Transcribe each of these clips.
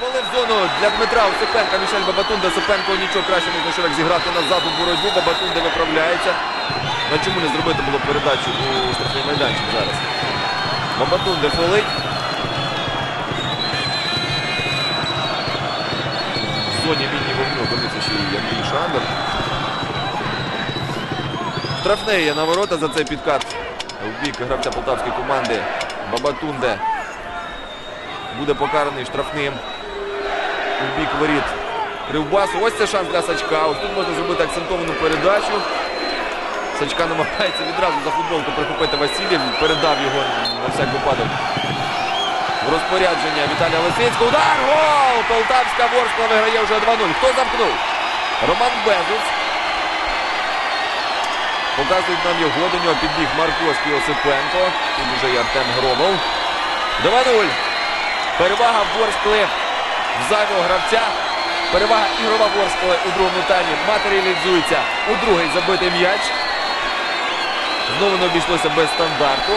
Провалив зону для Дмитра Осипенка. Мішель Бабатунда. Осипенко нічого краще не знайшов, як зіграти назад у боротьбу. Бабатунда виправляється. Ну чому не зробити було передачу у штрафний майданчик зараз? Бабатунда фолить. В зоні лінії вогню опинився ще й Андрій Шандер. Штрафний є на ворота за цей підкат. В бік гравця полтавської команди Бабатунде буде покараний штрафним. У бік воріт Кривбасу. Ось це шанс для Сачка. Ось тут можна зробити акцентовану передачу. Сачка намагається відразу за футболку прихопити Васильєв. Передав його на всяк випадок. В розпорядження Віталія Лисицького. Удар! Гол! Полтавська Ворскла виграє вже 2-0. Хто замкнув? Роман Безус. Показують нам його. До нього підбіг Марковський Осипенко. Тут вже і Артем Громов. 2-0. Перевага Ворскли зайвого гравця. Перевага ігрова Ворскли у другому таймі матеріалізується у другий забитий м'яч. Знову не обійшлося без стандарту.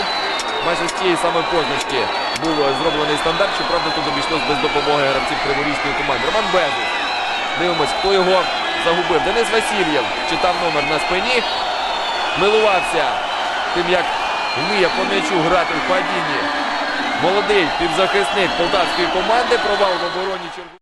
Майже з тієї самої позначки був зроблений стандарт. Щоправда, тут обійшлось без допомоги гравців Криворізької команди. Роман Безус. Дивимось, хто його загубив. Денис Васильєв читав номер на спині. Милувався тим, як вміє по м'ячу грати в падінні. Молодий півзахисник полтавської команди. Провал в обороні чергу.